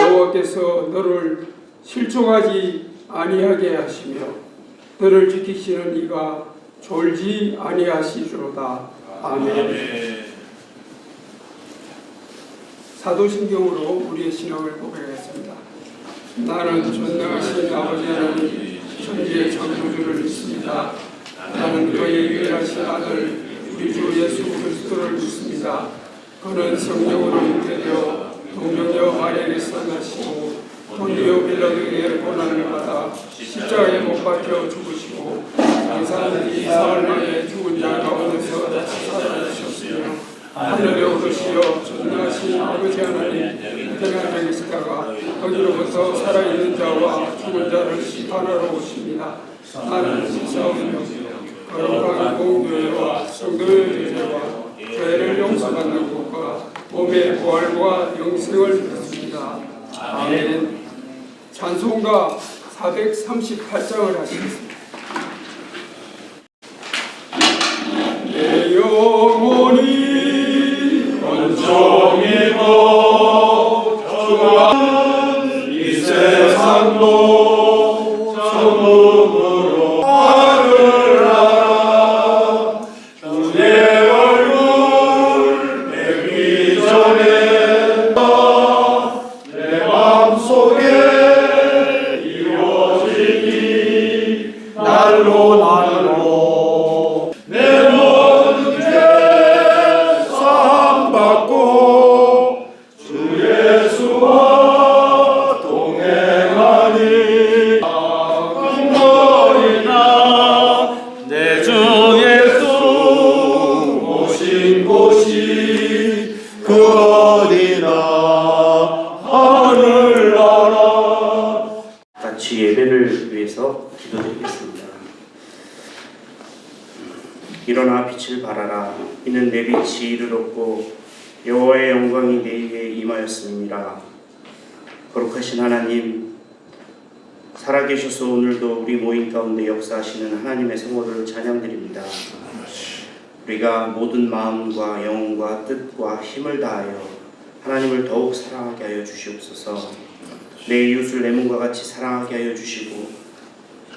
여호와께서 너를 실족하지 아니하게 하시며 너를 지키시는 이가 졸지 아니하시리로다. 아멘. 사도신경으로 우리의 신앙을 고백하겠습니다. 나는 전능하신 아버지 하나님 천지의 창조주를 믿습니다. 나는 그의 유일하신 아들 우리 주 예수 그리스도를 믿습니다. 그는 성령으로 잉태되어 동정녀 마리아에서 나시고 본디오 빌라도에게 고난을 받아 십자가에 못 박혀 죽으시고 장사한 지 사흘 만에 죽은 자 가운데서 다시 살아나셨으며 하늘에 오르시어 전능하신 아버지 하나님 태양에 계시다가 거기로부터 살아있는 자와 죽은 자를 심판하러 오십니다. 나는 십사오며 거룩한 공교회와 성도의 죄와 용서받는 것과 몸의 부활과 영생을 믿습니다. 아멘. 찬송가 438장을 하시겠습니다. 우리 가운데 역사하시는 하나님의 성호를 찬양드립니다. 우리가 모든 마음과 영혼과 뜻과 힘을 다하여 하나님을 더욱 사랑하게 하여 주시옵소서. 내 이웃을 내 몸과 같이 사랑하게 하여 주시고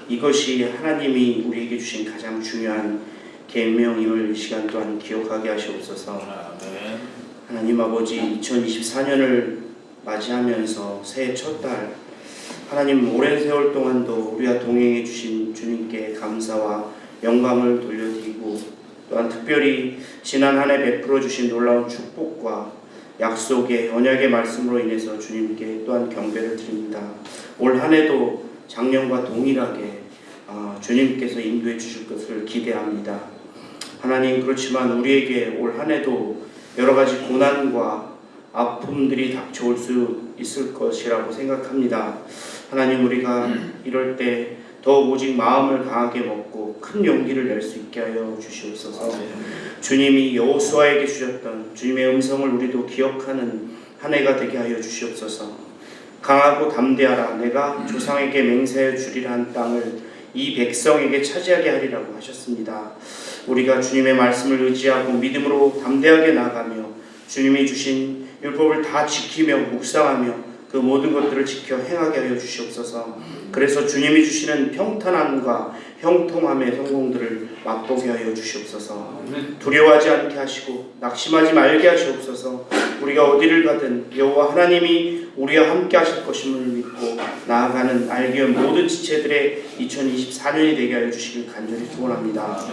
이것이 하나님이 우리에게 주신 가장 중요한 계명임을 이 시간 또한 기억하게 하시옵소서. 하나님 아버지 2024년을 맞이하면서 새해 첫달 하나님 오랜 세월 동안도 우리와 동행해 주신 주님께 감사와 영광을 돌려드리고 또한 특별히 지난 한 해 베풀어 주신 놀라운 축복과 약속의 언약의 말씀으로 인해서 주님께 또한 경배를 드립니다. 올 한 해도 작년과 동일하게 아, 주님께서 인도해 주실 것을 기대합니다. 하나님 그렇지만 우리에게 올 한 해도 여러 가지 고난과 아픔들이 닥쳐올 수 있을 것이라고 생각합니다. 하나님 우리가 이럴 때 더욱 오직 마음을 강하게 먹고 큰 용기를 낼 수 있게 하여 주시옵소서. 주님이 여호수아에게 주셨던 주님의 음성을 우리도 기억하는 한 해가 되게 하여 주시옵소서. 강하고 담대하라 내가 조상에게 맹세하여 주리라 한 땅을 이 백성에게 차지하게 하리라고 하셨습니다. 우리가 주님의 말씀을 의지하고 믿음으로 담대하게 나가며 주님이 주신 율법을 다 지키며 묵상하며 그 모든 것들을 지켜 행하게 하여 주시옵소서. 그래서 주님이 주시는 평탄함과 형통함의 성공들을 맛보게 하여 주시옵소서. 두려워하지 않게 하시고 낙심하지 말게 하시옵소서. 우리가 어디를 가든 여호와 하나님이 우리와 함께 하실 것임을 믿고 나아가는 알기운 모든 지체들의 2024년이 되게 하여 주시길 간절히 소원합니다.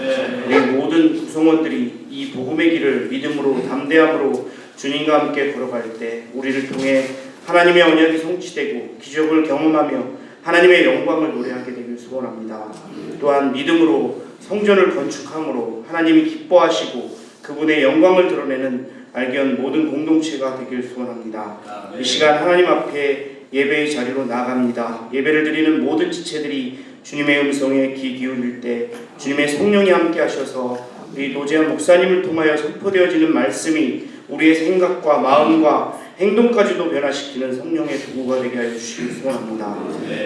우리 모든 구성원들이 이 복음의 길을 믿음으로 담대함으로 주님과 함께 걸어갈 때 우리를 통해 하나님의 언약이 성취되고 기적을 경험하며 하나님의 영광을 노래하게 되길 소원합니다. 또한 믿음으로 성전을 건축함으로 하나님이 기뻐하시고 그분의 영광을 드러내는 알견 모든 공동체가 되길 소원합니다. 이 시간 하나님 앞에 예배의 자리로 나갑니다. 예배를 드리는 모든 지체들이 주님의 음성에 귀 기울일 때 주님의 성령이 함께 하셔서 우리 노재한 목사님을 통하여 선포되어지는 말씀이 우리의 생각과 마음과 행동까지도 변화시키는 성령의 도구가 되게 하여 주시길 소원합니다.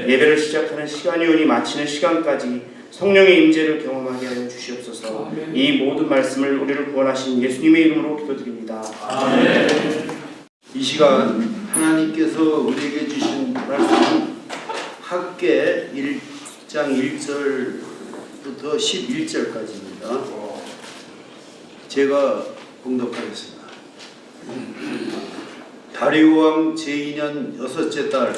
예배를 시작하는 시간이 오니 마치는 시간까지 성령의 임재를 경험하게 하여 주시옵소서. 이 모든 말씀을 우리를 구원하신 예수님의 이름으로 기도드립니다. 이 시간 하나님께 하나님께서 우리에게 주신 말씀은 학계 1장 1절부터 11절까지입니다. 제가 봉독하겠습니다. 다리오 왕 제2년 여섯째 달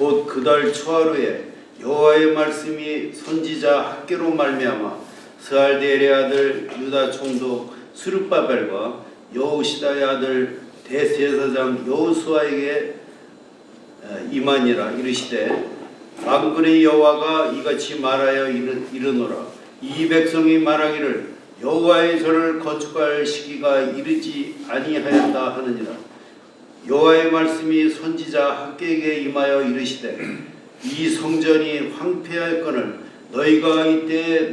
곧 그 달 초하루에 여호와의 말씀이 선지자 학계로 말미암아 스알데엘의 아들 유다 총독 수르바벨과 여우시다의 아들 대제사장 여호수아에게 어, 이만이라 이르시되 만군의 여호와가 이같이 말하여 이르, 이르노라. 이 백성이 말하기를 여호와의 절을 건축할 시기가 이르지 아니하였다 하느니라. 여호와의 말씀이 선지자 학계에게 임하여 이르시되 이 성전이 황폐할거늘 너희가 이때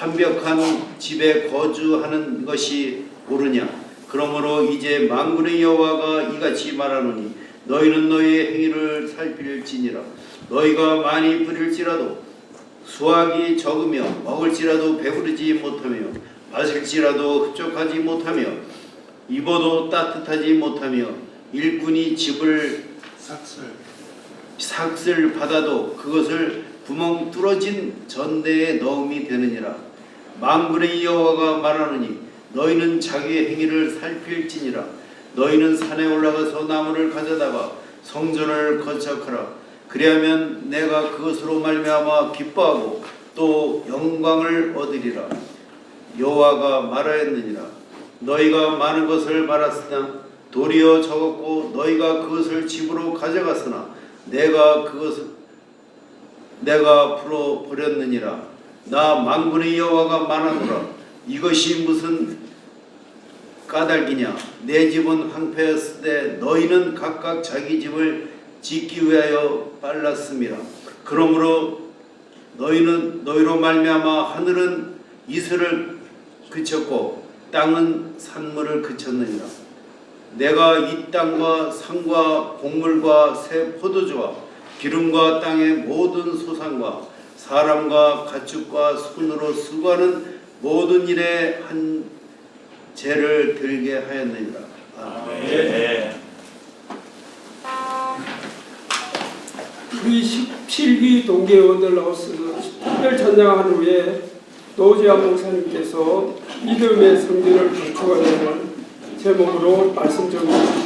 완벽한 집에 거주하는 것이 옳으냐? 그러므로 이제 만군의 여호와가 이같이 말하노니 너희는 너희의 행위를 살필지니라. 너희가 많이 뿌릴지라도 수확이 적으며 먹을지라도 배부르지 못하며 마실지라도 흡족하지 못하며 입어도 따뜻하지 못하며 일꾼이 집을 삭슬. 받아도 그것을 구멍 뚫어진 전대에 넣음이 되느니라. 만군의 여호와가 말하노니 너희는 자기의 행위를 살필지니라. 너희는 산에 올라가서 나무를 가져다가 성전을 건축하라 그리하면 내가 그것으로 말미암아 기뻐하고 또 영광을 얻으리라. 여호와가 말하였느니라. 너희가 많은 것을 말았으나 도리어 적었고 너희가 그것을 집으로 가져갔으나 내가 그것을 내가 풀어 버렸느니라. 나 만군의 여호와가 말하노라. 이것이 무슨 까닭이냐? 내 집은 황폐했을 때 너희는 각각 자기 집을 짓기 위하여 빨랐습니다 그러므로 너희는 너희로 말미암아 하늘은 이슬을 그쳤고 땅은 산물을 그쳤느니라 내가 이 땅과 산과 곡물과 새 포도주와 기름과 땅의 모든 소산과 사람과 가축과 손으로 수고하는 모든 일에 한 죄를 들게 하였느니라. 아멘. 예. 우리 17기 동계 원들 나와서 특별 전장한 후에 노지아 목사님께서 믿음의 성전을 건축하려는 제목으로 말씀 좀 해주시겠습니다.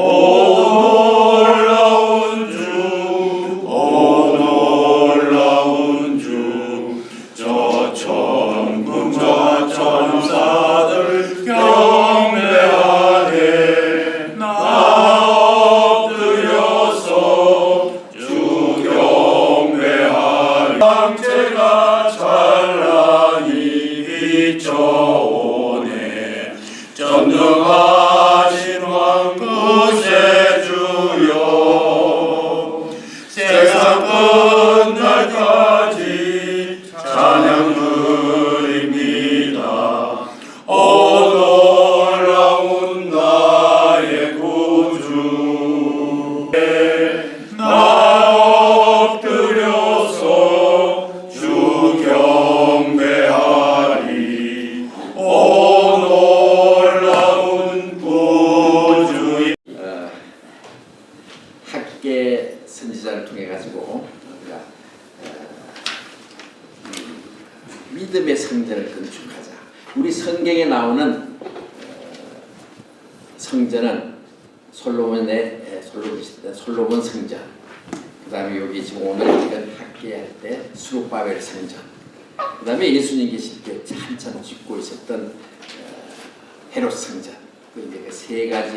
오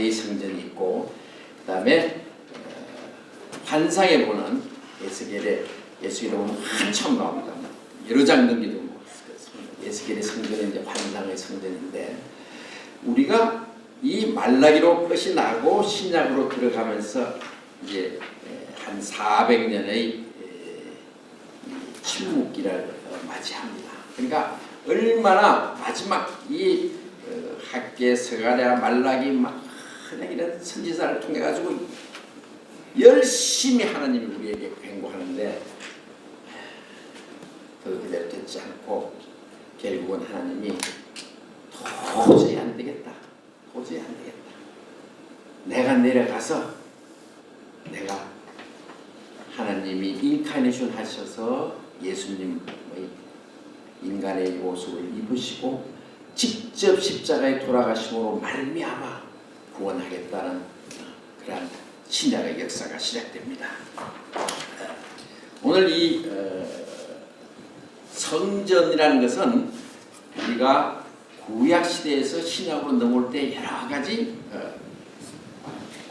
세 가지의 성전이 있고 그 다음에 어, 환상에 보는 예수겔의 예수겔에 보면 한참 나옵니다. 여러 장 넘기도 뭐, 예수겔의 성전은 이제 환상의 성전인데 우리가 이 말라기로 끝이 나고 신약으로 들어가면서 이제 한 400년의 침묵기를 맞이합니다. 그러니까 얼마나 마지막 이 어, 학계 서가랴 말라기 막 이런 선지자를 통해 가지고 열심히 하나님이 우리에게 행보하는데 그 그대로 되지 않고 결국은 하나님이 도저히 안 되겠다. 도저히 안 되겠다. 내가 내려가서 내가 하나님이 인카네이션 하셔서 예수님의 인간의 모습을 입으시고 직접 십자가에 돌아가심으로 말미암아 구원하겠다는 그러한 신약의 역사가 시작됩니다. 오늘 이 어, 성전이라는 것은 우리가 구약 시대에서 신약으로 넘어올 때 여러 가지 어,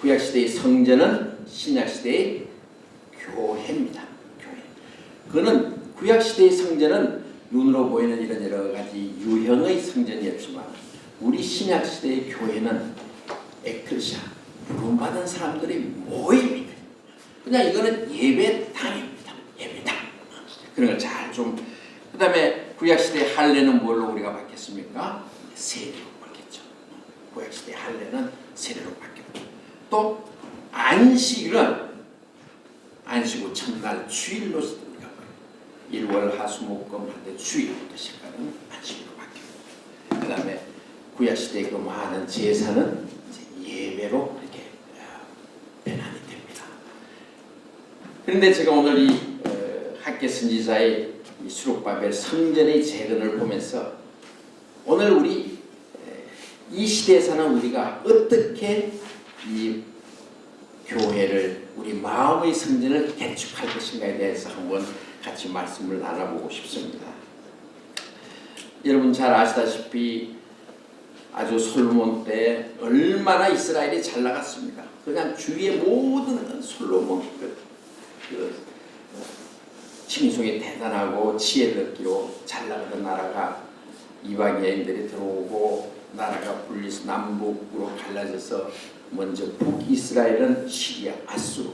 구약 시대의 성전은 신약 시대의 교회입니다. 교회. 그는 구약 시대의 성전은 눈으로 보이는 이런 여러 가지 유형의 성전이었지만 우리 신약 시대의 교회는 에클시아 부름받은 사람들의 모임입니다. 그냥 이거는 예배당입니다. 예배당. 그런 걸 잘 좀. 그 다음에 구약 시대 할례는 뭘로 우리가 바뀌었습니까? 세례로 바뀌었죠. 구약 시대 할례는 세례로 바뀌었고 또 안식일은 안식 후 첫날 주일로 우리가 1월 하수목금 할때 주일부터 시작하는 안식일로 바뀌었고 그 다음에 구약 시대 그 많은 제사는 예배로 이렇게 어, 변환이 됩니다. 그런데 제가 오늘 이 어, 학계 선지자의 이 수록바벨 성전의 재건을 보면서 오늘 우리 에, 이 시대에 사는 우리가 어떻게 이 교회를 우리 마음의 성전을 개축할 것인가에 대해서 한번 같이 말씀을 나눠보고 싶습니다. 여러분 잘 아시다시피 아주 솔몬 때 얼마나 이스라엘이 잘 나갔습니다. 그냥 주위의 모든 솔로몬 그, 그 칭송이 대단하고 지혜를 얻기로 잘 나가던 나라가 이방 여인들이 들어오고 나라가 분리해서 남북으로 갈라져서 먼저 북이스라엘은 시리아 아수르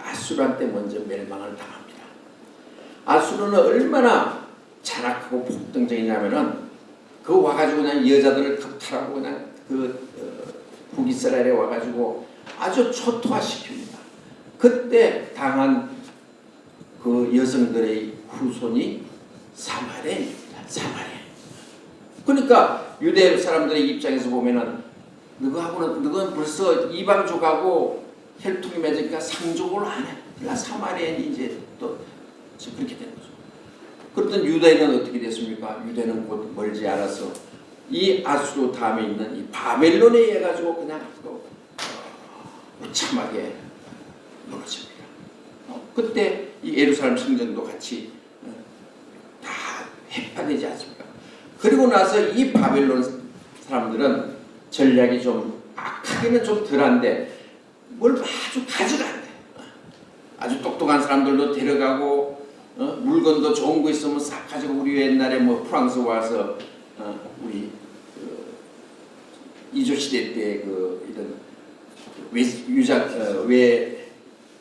아수르한테 먼저 멸망을 당합니다. 아수르는 얼마나 잔악하고 폭등적이냐면은 그 와가지고 그냥 여자들을 겁탈하고 그냥 그 어, 북이스라엘에 와가지고 아주 초토화시킵니다. 그때 당한 그 여성들의 후손이 사마리아입니다. 사마리아. 그러니까 유대 사람들의 입장에서 보면은 너하고는 너는 벌써 이방족하고 혈통이 맺으니까 상족을 안 해. 그러니까 사마리아인이 이제 또 그렇게 된 거죠. 그렇던 유대는 어떻게 됐습니까? 유대는 곧 멀지 않아서 이 아수르 다음에 있는 이 바벨론에 의해 가지고 그냥 또 무참하게 무너집니다. 어, 그때 이 예루살렘 성전도 같이 어, 다 해파되지 않습니까? 그리고 나서 이 바벨론 사람들은 전략이 좀 악하게는 좀 덜한데 뭘 아주 가져간대. 어, 아주 똑똑한 사람들도 데려가고 어? 물건도 좋은 거 있으면 싹 가지고 우리 옛날에 뭐 프랑스 와서 어? 우리 그 이조 시대 때 그 이런 외 유장 어, 외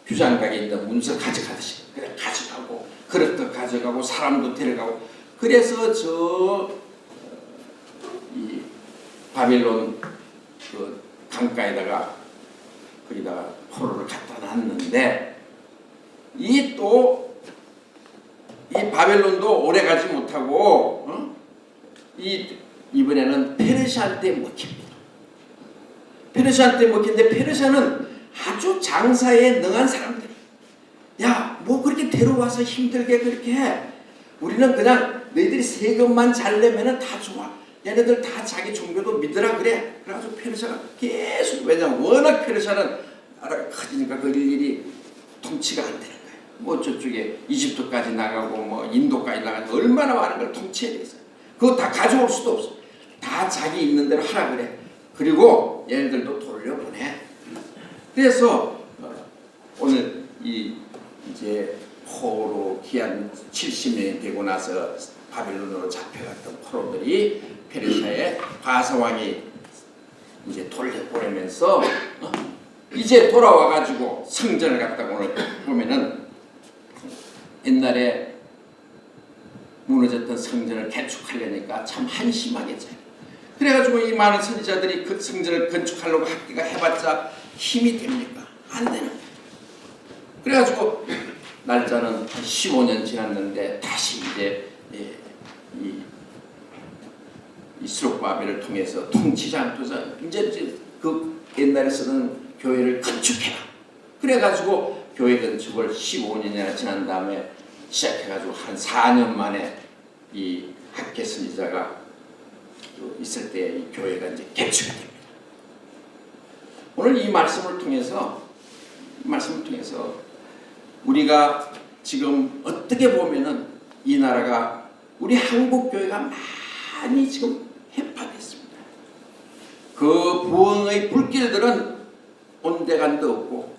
규장각에 있는 문서 가져가듯이 그래 가져가고 그릇도 가져가고 사람도 데려가고 그래서 저 이 바빌론 그 강가에다가 거기다가 포로를 갖다 놨는데 이또 이 바벨론도 오래 가지 못하고 어? 이 이번에는 페르시아한테 먹힙니다. 페르시아한테 먹힌데 페르시아는 아주 장사에 능한 사람들. 야, 뭐 그렇게 데려와서 힘들게 그렇게 해. 우리는 그냥 너희들이 세금만 잘 내면은 다 좋아. 얘네들 다 자기 종교도 믿으라 그래. 그래가지고 페르시아가 계속 왜냐면 워낙 페르시아는 나라가 커지니까 그 일이 통치가 안 되는. 뭐 저쪽에 이집트까지 나가고 뭐 인도까지 나가고 얼마나 많은 걸 통치해야 되겠어요. 그거 다 가져올 수도 없어. 다 자기 있는 대로 하라 그래. 그리고 얘네들도 돌려보내. 그래서 어, 오늘 이 이제 포로 기한 70년이 되고 나서 바빌론으로 잡혀갔던 포로들이 페르시아의 바사 왕이 이제 돌려보내면서 어? 이제 돌아와가지고 성전을 갔다가 오늘 보면은 옛날에 무너졌던 성전을 개축하려니까 참 한심하겠죠. 그래가지고 이 많은 선지자들이 그 성전을 건축하려고 학기가 해봤자 힘이 됩니까? 안 되는 거예요. 그래가지고 날짜는 한 15년 지났는데 다시 이제 예, 이, 이 수록바벨을 통해서 통치자 이제 이제 그 옛날에 쓰던 교회를 건축해라. 그래가지고 교회 건축을 15년이나 지난 다음에 시작해가지고 한 4년 만에 이 학계 선지자가 그 있을 때 이 교회가 이제 개축이 됩니다. 오늘 이 말씀을 통해서 이 말씀을 통해서 우리가 지금 어떻게 보면은 이 나라가 우리 한국 교회가 많이 지금 해파됐습니다. 그 부흥의 불길들은 온데간도 없고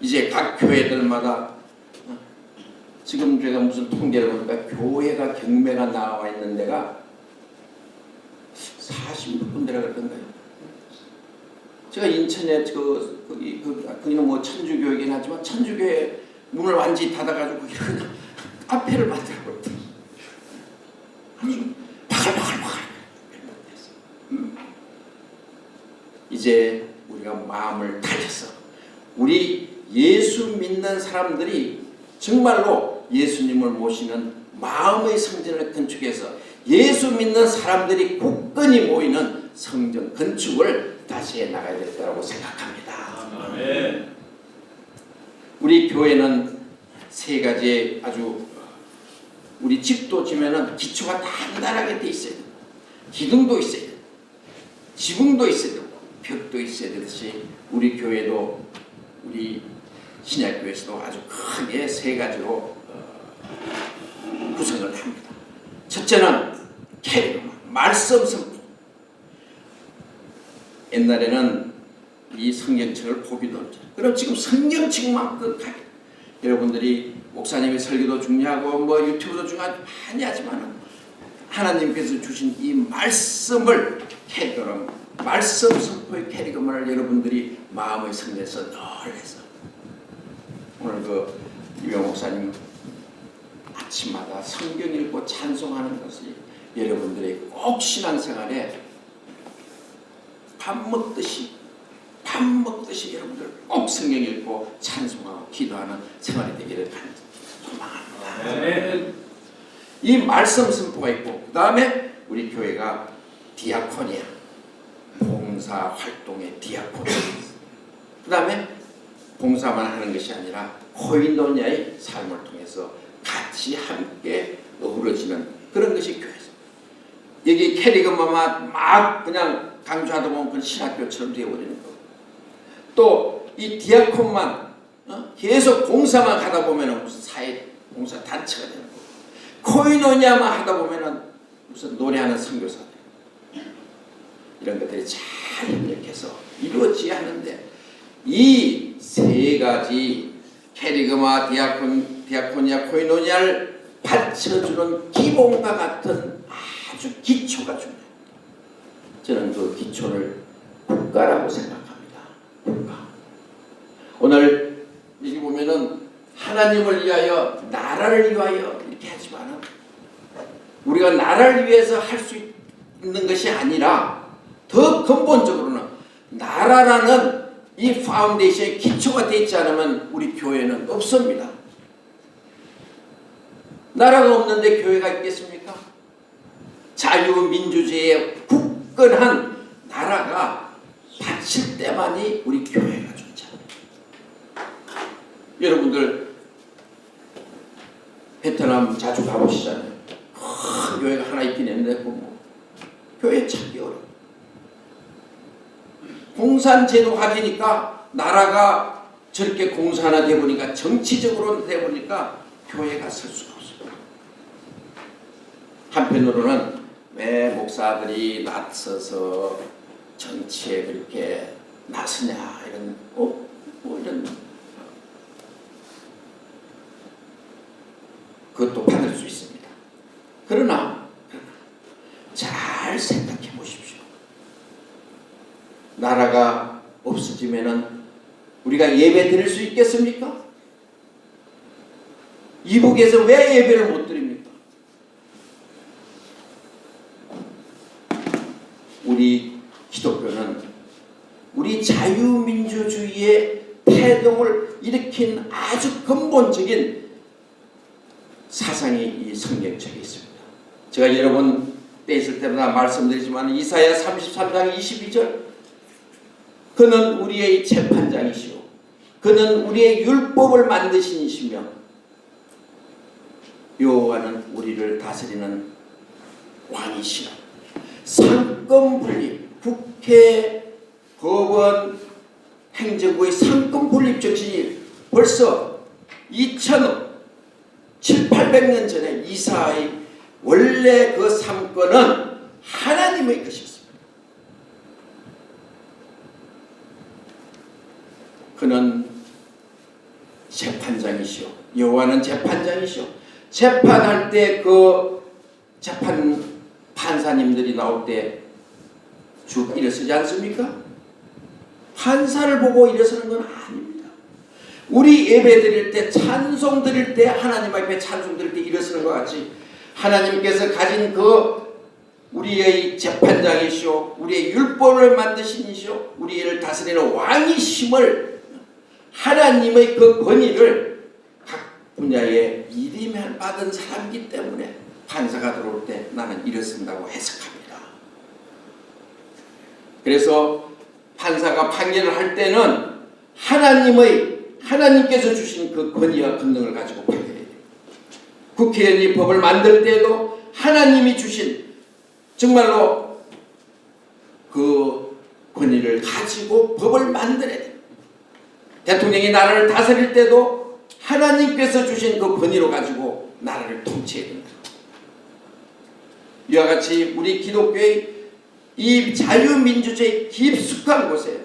이제 각 교회들마다 어, 지금 제가 무슨 통계를 보니까 교회가 경매가 나와 있는 데가 40몇 군데라 그러던가요? 제가 인천에 그 거기 그 거기는 뭐 천주교이긴 하지만 천주교회 문을 완전히 닫아가지고 거기 카페를 만들어버렸다. 아주 바글바글바글 음. 이제 우리가 마음을 다져서 우리 예수 믿는 사람들이 정말로 예수님을 모시는 마음의 성전을 건축해서 예수 믿는 사람들이 굳건히 모이는 성전 건축을 다시 해 나가야 될 거라고 생각합니다. 아멘. 우리 교회는 세 가지 아주 우리 집도 지면은 기초가 단단하게 돼 있어야 됩니다. 기둥도 있어야 됩니다. 지붕도 있어야 되고 벽도 있어야 되듯이 우리 교회도 우리 신약교회에서도 아주 크게 세 가지로 어, 구성을 합니다. 첫째는 캐리그마, 말씀 성품. 옛날에는 이 성경책을 보기도 없죠. 그럼 지금 성경책만큼 가요. 여러분들이 목사님의 설교도 중요하고 뭐 유튜브도 중요하고 많이 하지만 하나님께서 주신 이 말씀을 캐리그마, 말씀 선포의 캐리그마를 여러분들이 마음의 성에서 늘 해서 오늘 그 유명 목사님 아침마다 성경 읽고 찬송하는 것이 여러분들의 꼭 신앙생활에 밥 먹듯이 밥 먹듯이 여러분들 꼭 성경 읽고 찬송하고 기도하는 생활이 되기를 소망합니다. 아멘. 이 말씀 선포가 있고 그 다음에 우리 교회가 디아코니아 봉사 활동의 디아코니아 그 다음에 봉사만 하는 것이 아니라 코인도냐의 삶을 통해서 같이 함께 어우러지는 그런 것이 교회죠. 여기 캐리그마만 막 그냥 강조하다 보면 그건 신학교처럼 되어버리는 거고 또 이 디아콘만 어? 계속 봉사만 하다 보면 무슨 사회 봉사 단체가 되는 거고 코이노냐만 하다 보면은 무슨 노래하는 선교사 이런 것들이 잘 협력해서 이루어져야 하는데 이 세 가지 캐리그마 디아콘 디아코니아 코이노냐를 받쳐주는 기본과 같은 아주 기초가 중요해요. 저는 그 기초를 국가라고 생각합니다. 국가. 오늘 여기 보면은 하나님을 위하여 나라를 위하여 이렇게 하지만은 우리가 나라를 위해서 할 수 있는 것이 아니라 더 근본적으로는 나라라는 이 파운데이션의 기초가 되지 않으면 우리 교회는 없습니다. 나라가 없는데 교회가 있겠습니까? 자유민주주의의 굳건한 나라가 바칠 때만이 우리 교회가 존재합니다. 여러분들 베트남 자주 가보시잖아요. 큰 교회가 하나 있긴 했는데 뭐 교회 찾기 어려워. 공산제도가 되니까 나라가 저렇게 공산화 돼 보니까 정치적으로 돼 보니까 교회가 설 수가 없습니다. 한편으로는 왜 목사들이 나서서 정치에 그렇게 나서냐 이런 어? 뭐 이런 그것도 받을 수 있습니다. 그러나 잘 생각해 보십시오. 나라가 없어지면은 우리가 예배 드릴 수 있겠습니까? 이북에서 왜 예배를 못 드립니까? 우리 기독교는 우리 자유민주주의의 태동을 일으킨 아주 근본적인 사상이 이 성경책에 있습니다. 제가 여러 번 떼있을 때마다 말씀드리지만 이사야 33장 22절 그는 우리의 재판장이시오 그는 우리의 율법을 만드신 이시며 여호와는 우리를 다스리는 왕이시오 상권 분립 국회 법원 행정부의 상권 분립 정신이 벌써 2000 7, 800년 전에 이사의 원래 그 삼권은 하나님의 것이었습니다. 그는 재판장이시오. 여호와는 재판장이시오. 재판할 때 그 재판 판사님들이 나올 때 쭉 일어서지 않습니까? 판사를 보고 일어서는 건 아닙니다. 우리 예배 드릴 때 찬송 드릴 때 하나님 앞에 찬송 드릴 때 일어서는 것 같이 하나님께서 가진 그 우리의 재판장이시오 우리의 율법을 만드신 이시오 우리를 다스리는 왕이심을 하나님의 그 권위를 각 분야에 이름을 받은 사람이기 때문에 판사가 들어올 때 나는 일어선다고 해석합니다. 그래서 판사가 판결을 할 때는 하나님의 하나님께서 주신 그 권위와 권능을 가지고 판결해야 돼요. 국회의원이 법을 만들 때도 하나님이 주신 정말로 그 권위를 가지고 법을 만들어야 돼요. 대통령이 나라를 다스릴 때도 하나님께서 주신 그 권위로 가지고 나라를 통치해야 된다. 이와 같이 우리 기독교의 이 자유민주주의 깊숙한 곳에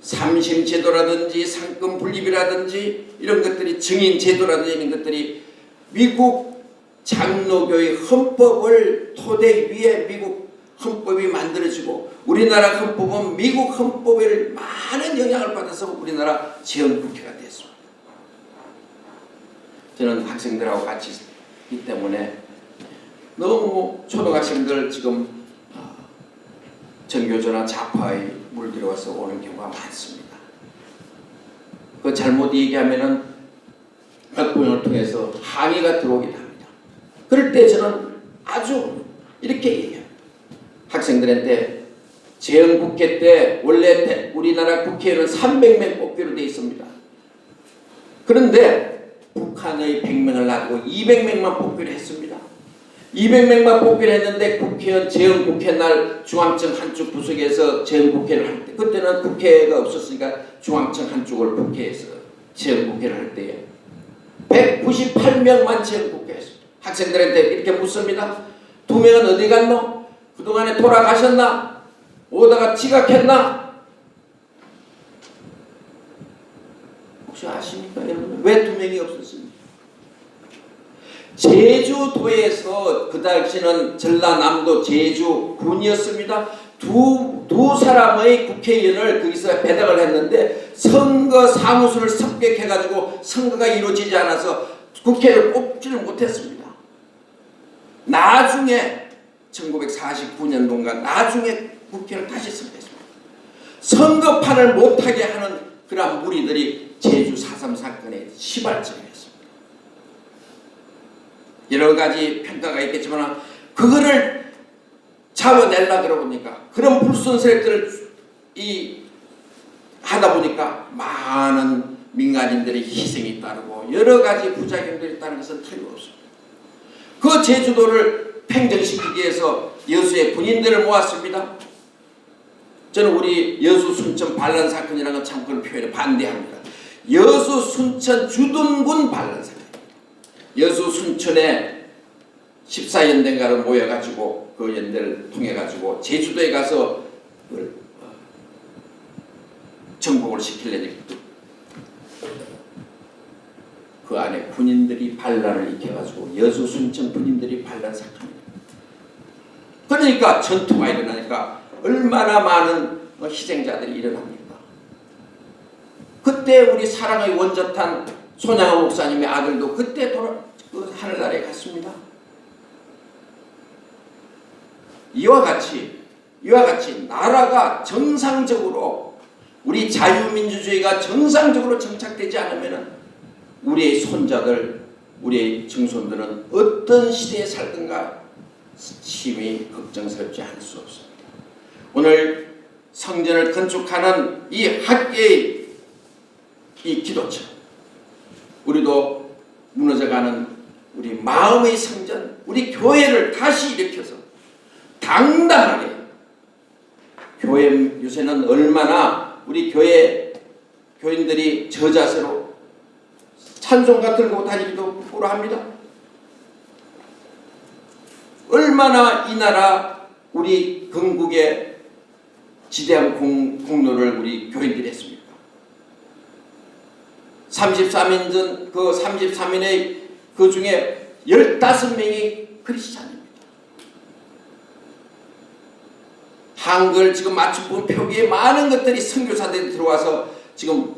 삼심제도라든지 상권 분립이라든지 이런 것들이 증인제도라든지 이런 것들이 미국 장로교의 헌법을 토대 위에 미국 헌법이 만들어지고 우리나라 헌법은 미국 헌법에 많은 영향을 받아서 우리나라 지원국회가 됐습니다. 저는 학생들하고 같이 있기 때문에 너무 초등학생들 지금 어, 전교조나 좌파에 물들어와서 오는 경우가 많습니다. 그 잘못 얘기하면은 학부형을 통해서 항의가 들어오기도 합니다. 그럴 때 저는 아주 이렇게 얘기해요. 학생들한테 재헌국회 때 원래 대- 우리나라 국회에는 300명 뽑기로 되어 있습니다. 그런데 북한의 100명을 놔두고 200명만 뽑기로 했습니다. 200명만 뽑기로 했는데 국회의원 재헌국회 날 중앙청 한쪽 부석에서 재헌국회를 할 때 그때는 국회가 없었으니까 중앙청 한쪽을 국회에서 재헌국회를 할 때에 198명만 재헌국회했습니다. 학생들한테 이렇게 묻습니다. 두 명은 어디 갔노? 그동안에 돌아가셨나? 오다가 지각했나? 혹시 아십니까 여러분? 왜 두 명이 없었습니까? 제주도에서 그 당시는 전라남도 제주군이었습니다. 두, 두 사람의 국회의원을 거기서 배당을 했는데 선거 사무소를 습격해가지고 선거가 이루어지지 않아서 국회를 뽑지를 못했습니다. 나중에 1949년도인가 나중에 국회를 다시 선거했습니다. 선거판을 못하게 하는 그런 무리들이 제주 4.3 사건의 시발점이었습니다. 여러 가지 평가가 있겠지만 그거를 잡아내려 그러니까 그런 불순 세력들을 이 하다 보니까 많은 민간인들의 희생이 따르고 여러 가지 부작용들이 있다는 것은 틀림없습니다. 그 제주도를 팽정시키기 위해서 여수의 군인들을 모았습니다. 저는 우리 여수 순천 반란 사건이라는 건참 그런 표현에 반대합니다. 여수 순천 주둔군 반란 사건. 여수 순천에 14연대가를 모여가지고 그 연대를 통해가지고 제주도에 가서 어, 정복을 시키려니 그 안에 군인들이 반란을 일으켜가지고 여수 순천 군인들이 반란 사건입니다. 그러니까 전투가 일어나니까 얼마나 많은 뭐 희생자들이 일어납니다. 그때 우리 사랑의 원젓한 손양호 목사님의 아들도 그때 돌아 그 하늘나라에 갔습니다. 이와 같이 이와 같이 나라가 정상적으로 우리 자유민주주의가 정상적으로 정착되지 않으면 우리의 손자들, 우리의 증손들은 어떤 시대에 살든가 심히 걱정스럽지 않을 수 없습니다. 오늘 성전을 건축하는 이 학계의 이 기도처, 우리도 무너져가는 우리 마음의 성전, 우리 교회를 다시 일으켜서 당당하게 교회 요새는 얼마나 우리 교회 교인들이 저자세로 찬송가 들고 다니기도 부끄러 합니다. 얼마나 이 나라 우리 건국에 지대한 공, 공로를 우리 교인들이 했습니까? 33인 전그 33인의 그 중에 15명이 크리스찬입니다. 한글 지금 맞춤법 표기에 많은 것들이 선교사들이 들어와서 지금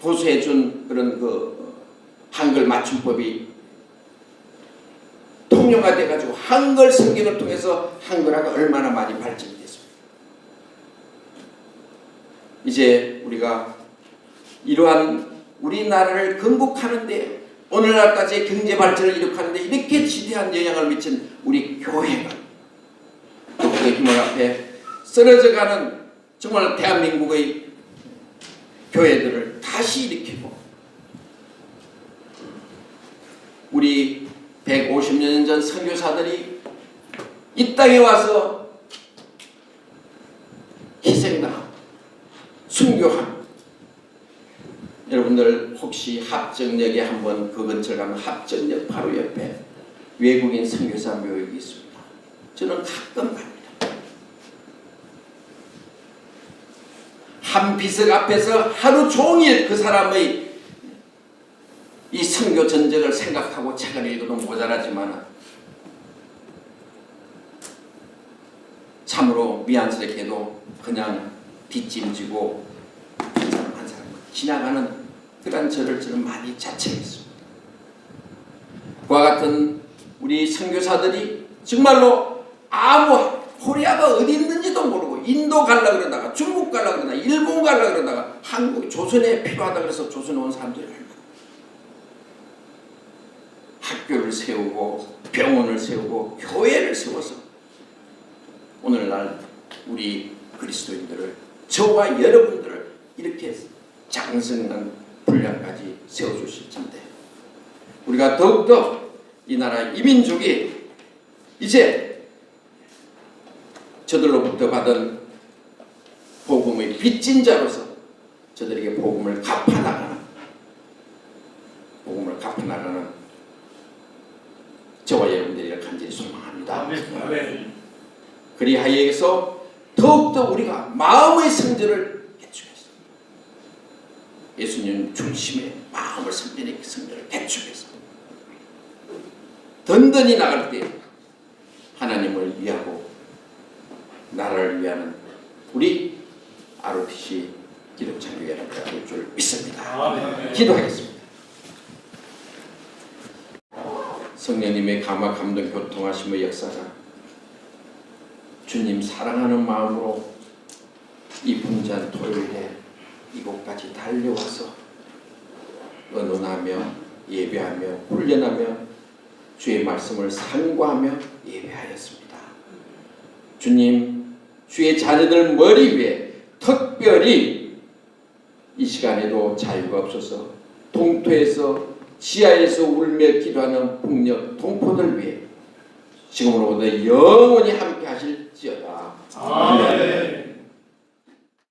보수해 준 그런 그 한글 맞춤법이 통용화 돼 가지고 한글 성경을 통해서 한글화가 얼마나 많이 발전이 됐습니다. 이제 우리가 이러한 우리나라를 건국하는데 오늘날까지의 경제 발전을 이룩하는데 이렇게 지대한 영향을 미친 우리 교회가 그 힘을 앞에 쓰러져가는 정말 대한민국의 교회들을 다시 일으키고 우리 150년 전 선교사들이 이 땅에 와서 희생당하고 순교한 여러분들 혹시 합정역에 한번 그 근처 가면 합정역 바로 옆에 외국인 선교사 묘역이 있습니다. 저는 가끔 갑니다. 한 비석 앞에서 하루 종일 그 사람의 이 선교 전적을 생각하고 책을 읽어도 모자라지만 참으로 미안스럽게도 그냥 뒷짐지고 지나가는 그런 저를 저는 많이 자책했습니다. 그와 같은 우리 선교사들이 정말로 아무 코리아가 어디 있는지도 모르고 인도 갈라 그러다가 중국 갈라 그러다가 일본 갈라 그러다가 한국 조선에 필요하다 그래서 조선에 온 사람들이 얼마나 학교를 세우고 병원을 세우고 교회를 세워서 오늘날 우리 그리스도인들을 저와 여러분들을 이렇게 장성한 분량까지 세워주실 텐데 우리가 더욱더 이 나라 이민족이 이제 저들로부터 받은 복음의 빚진 자로서 저들에게 복음을 갚아나가는 복음을 갚아나가는 저와 여러분들이 간절히 소망합니다. 그리하여서 더욱더 우리가 마음의 개축해서 예수님 중심의 마음을 성전의 성전을 개축해서 든든히 나갈 때 하나님을 위하고 나라를 위하는 우리 ROTC 기독창교회가 될줄 믿습니다. 기도하겠습니다. 성령님의 감화 감동 교통하심의 역사가 주님 사랑하는 마음으로 이 분잔 토요일에 이곳까지 달려와서 의논하며 예배하며 훈련하며 주의 말씀을 상고하며 예배하였습니다. 주님 주의 자녀들 머리 위에 특별히 이 시간에도 자유가 없어서 동토에서 지하에서 울며 기도하는 북녘 동포들 위해 지금으로부터 영원히 함께 하실지어다. 아멘.